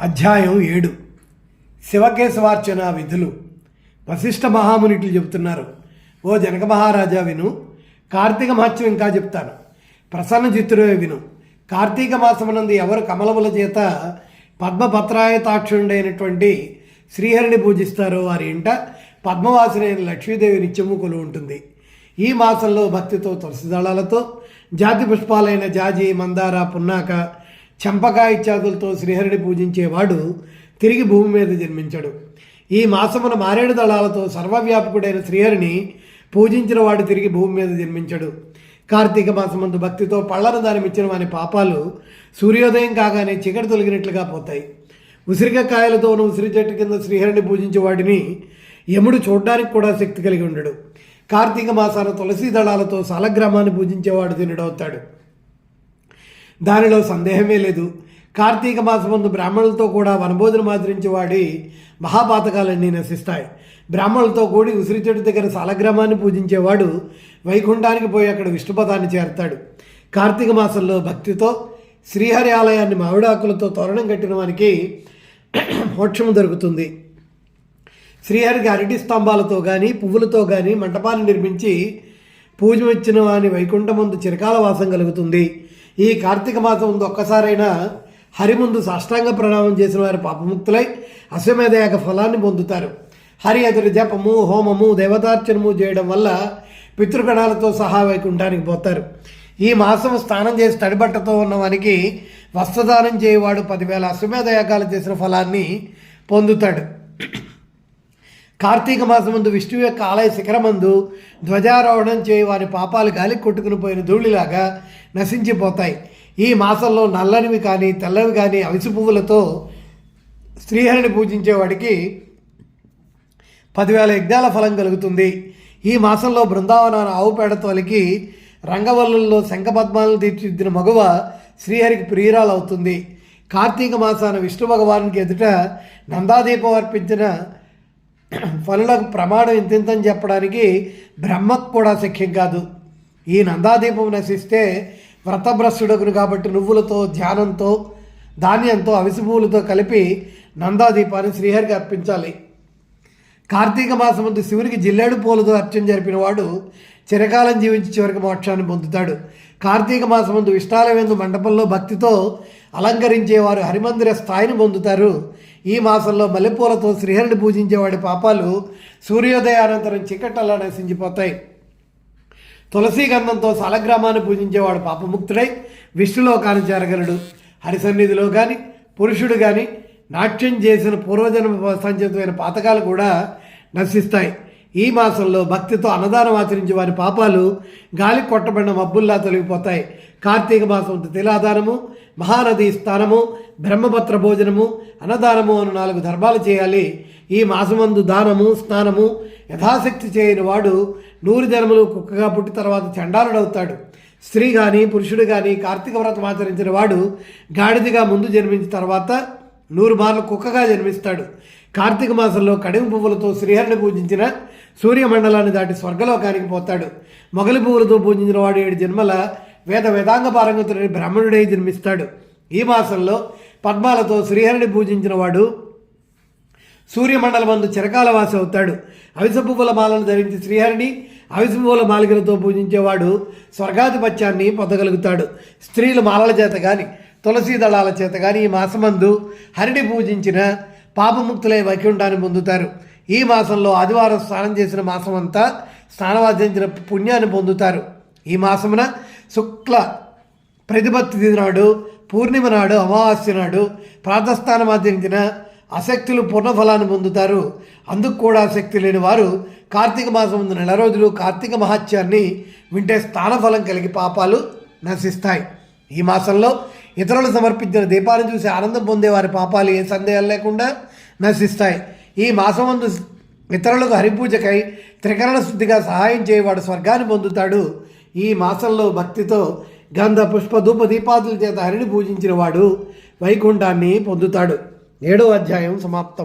అధ్యాయం ఏడు. శివకేశవార్చన విధులు. వశిష్ఠ మహామునిట్లు చెబుతున్నారు ఓ జనక మహారాజా విను కార్తీక మహత్యం ఇంకా చెప్తాను. ప్రసన్న చిత్తుడే విను. కార్తీక మాసమునందు ఎవరు కమలముల చేత పద్మపత్రాయతాక్షుడైనటువంటి శ్రీహరిని పూజిస్తారో వారి ఇంట పద్మవాసినైన లక్ష్మీదేవి నిత్యము కొలు ఉంటుంది. ఈ మాసంలో భక్తితో తులసి దళాలతో జాతి పుష్పాలైన జాజి మందార పున్నాక చంపకాయ ఇత్యాదులతో శ్రీహరిని పూజించేవాడు తిరిగి భూమి మీద జన్మించడు. ఈ మాసమున మారేడు దళాలతో సర్వవ్యాపకుడైన శ్రీహరిని పూజించిన వాడు తిరిగి భూమి మీద జన్మించడు. కార్తీక మాసమందు భక్తితో పళ్ళను దానమిచ్చిన వాని పాపాలు సూర్యోదయం కాగానే చీకటి తొలగినట్లుగా పోతాయి. ఉసిరికాయలతో ఉన్న ఉసిరి చెట్టు కింద శ్రీహరిని పూజించే వాడిని యముడు చూడడానికి కూడా శక్తి కలిగి ఉండడు. కార్తీక మాసాన తులసీ దళాలతో సాలగ్రామాన్ని పూజించేవాడు తినడవుతాడు. దానిలో సందేహమే లేదు. కార్తీక మాసమందు బ్రాహ్మణులతో కూడా వనభోజనం ఆచరించే వాడి మహాపాతకాలన్నీ నశిస్తాయి. బ్రాహ్మణులతో కూడి ఉసిరి చెట్టు దగ్గర సాలగ్రామాన్ని పూజించేవాడు వైకుంఠానికి పోయి అక్కడ విష్ణుపదాన్ని చేరతాడు. కార్తీక మాసంలో భక్తితో శ్రీహరి ఆలయాన్ని మామిడాకులతో తోరణం కట్టిన వానికి మోక్షం దొరుకుతుంది. శ్రీహరికి అరటి స్తంభాలతో కానీ పువ్వులతో కానీ మంటపాన్ని నిర్మించి పూజ వచ్చిన వాని వైకుంఠమందు చిరకాల వాసం కలుగుతుంది. ఈ కార్తీక మాసం ముందు ఒక్కసారైనా హరి ముందు సాష్టాంగ ప్రణామం చేసిన వారి పాపముక్తులై అశ్వమేధయాగ ఫలాన్ని పొందుతారు. హరి అతడి జపము హోమము దేవతార్చనము చేయడం వల్ల పితృగణాలతో సహా వైకుంఠానికి పోతారు. ఈ మాసం స్నానం చేసి తడిబట్టతో ఉన్నవానికి వస్త్రదానం చేయవాడు పదివేల అశ్వమేధ యాగాలు చేసిన ఫలాన్ని పొందుతాడు. కార్తీక మాసమందు విష్ణువు యొక్క ఆలయ శిఖరమందు ధ్వజారోహణం చేయి వారి పాపాలు గాలి కొట్టుకుని పోయిన ధూళిలాగా నశించిపోతాయి. ఈ మాసంలో నల్లనివి కానీ తెల్లవి కానీ అవిసి పువ్వులతో శ్రీహరిని పూజించేవాడికి పదివేల యజ్ఞాల ఫలం కలుగుతుంది. ఈ మాసంలో బృందావనాన్ని ఆవు పేడతో అలికి రంగవల్లుల్లో శంఖపద్మాలను తీర్చిదిద్దిన మగువ శ్రీహరికి ప్రియురాలు అవుతుంది కార్తీక మాసాన విష్ణు భగవానికి ఎదుట నందాదీపం అర్పించిన పనులకు ప్రమాణం ఇంతింతని చెప్పడానికి బ్రహ్మకు కూడా శక్యం కాదు. ఈ నందాదీపం నశిస్తే వ్రతభ్రష్టుడగును కాబట్టి నువ్వులతో ధ్యానంతో ధాన్యంతో అవిసిపూలతో కలిపి నందాదీపాన్ని శ్రీహరికి అర్పించాలి. కార్తీక మాసమందు శివునికి జిల్లేడు పూలతో అర్చన జరిపిన వాడు చిరకాలం జీవించి చివరికి మోక్షాన్ని పొందుతాడు. కార్తీక మాసమందు విష్టాలవేందు మండపంలో భక్తితో అలంకరించేవారు హరిమందిర స్థాయిని పొందుతారు. ఈ మాసంలో మల్లెపూలతో శ్రీహరిని పూజించేవాడి పాపాలు సూర్యోదయానంతరం చీకట్టలా నశించిపోతాయి తులసి గంధంతో సాలగ్రామాన్ని పూజించేవాడు పాపముక్తుడై విష్ణులోకాన్ని చేరగలడు. హరిసన్నిధిలో కానీ పురుషుడు కానీ నాట్యం చేసిన పూర్వజన్మ సంచితమైన పాతకాలు కూడా నశిస్తాయి. ఈ మాసంలో భక్తితో అన్నదానం ఆచరించే వారి పాపాలు గాలి కొట్టబడిన మబ్బుల్లా తొలగిపోతాయి. కార్తీక మాసం తిలాదానము మహానది స్థానము బ్రహ్మపత్ర భోజనము అన్నదానము అను నాలుగు ధర్మాలు చేయాలి. ఈ మాసమందు దానము స్నానము యథాశక్తి చేయని వాడు నూరు జన్మలు కుక్కగా పుట్టి తర్వాత చండాలుడవుతాడు. స్త్రీ కానీ పురుషుడు కానీ కార్తీక వ్రతం ఆచరించిన వాడు గాడిదిగా ముందు జన్మించిన తర్వాత నూరు బార్లు కుక్కగా జన్మిస్తాడు. కార్తీక మాసంలో కడిమి పువ్వులతో శ్రీహరిని పూజించిన సూర్యమండలాన్ని దాటి స్వర్గలోకానికి పోతాడు. మొగలి పువ్వులతో పూజించిన వాడు ఏడు జన్మల వేద వేదాంగ పారంగతుడని బ్రాహ్మణుడై జన్మిస్తాడు. ఈ మాసంలో పద్మాలతో శ్రీహరిని పూజించిన వాడు సూర్యమండలమందు చిరకాల వాసి అవుతాడు. అవిస పువ్వుల మాలను ధరించి శ్రీహరిని అవిస పువ్వుల మాలికలతో పూజించేవాడు స్వర్గాధిపత్యాన్ని పొందగలుగుతాడు. స్త్రీలు మాలల చేత కానీ తులసీ దళాల చేత కానీ ఈ మాసమందు హరిని పూజించిన పాపముక్తులై వైకుంఠాన్ని పొందుతారు. ఈ మాసంలో ఆదివారం స్నానం చేసిన మాసమంతా అంతా స్నానవాదించిన పుణ్యాన్ని పొందుతారు. ఈ మాసమున శుక్ల ప్రతిపత్తి నాడు పూర్ణిమ నాడు అమావాస్య నాడు ప్రాతస్థానం ఆచరించిన అశక్తులు పూర్ణఫలాన్ని పొందుతారు. అందుకు కూడా శక్తి లేని వారు కార్తీక మాసం ముందు నెల రోజులు కార్తీక మహాత్యాన్ని వింటే స్థానఫలం కలిగి పాపాలు నశిస్తాయి. ఈ మాసంలో ఇతరులు సమర్పించిన దీపాలను చూసి ఆనందం పొందే వారి పాపాలు ఏ సందేహం లేకుండా నశిస్తాయి. ఈ మాసమందు ఇతరులకు హరిపూజకై త్రికరణ శుద్ధిగా సహాయం చేయవాడు స్వర్గాన్ని పొందుతాడు. ఈ మాసంలో భక్తితో గంధ పుష్ప ధూప దీపాదుల చేత హరిని పూజించిన వాడు వైకుంఠాన్ని పొందుతాడు. ఏడో అధ్యాయం సమాప్తం.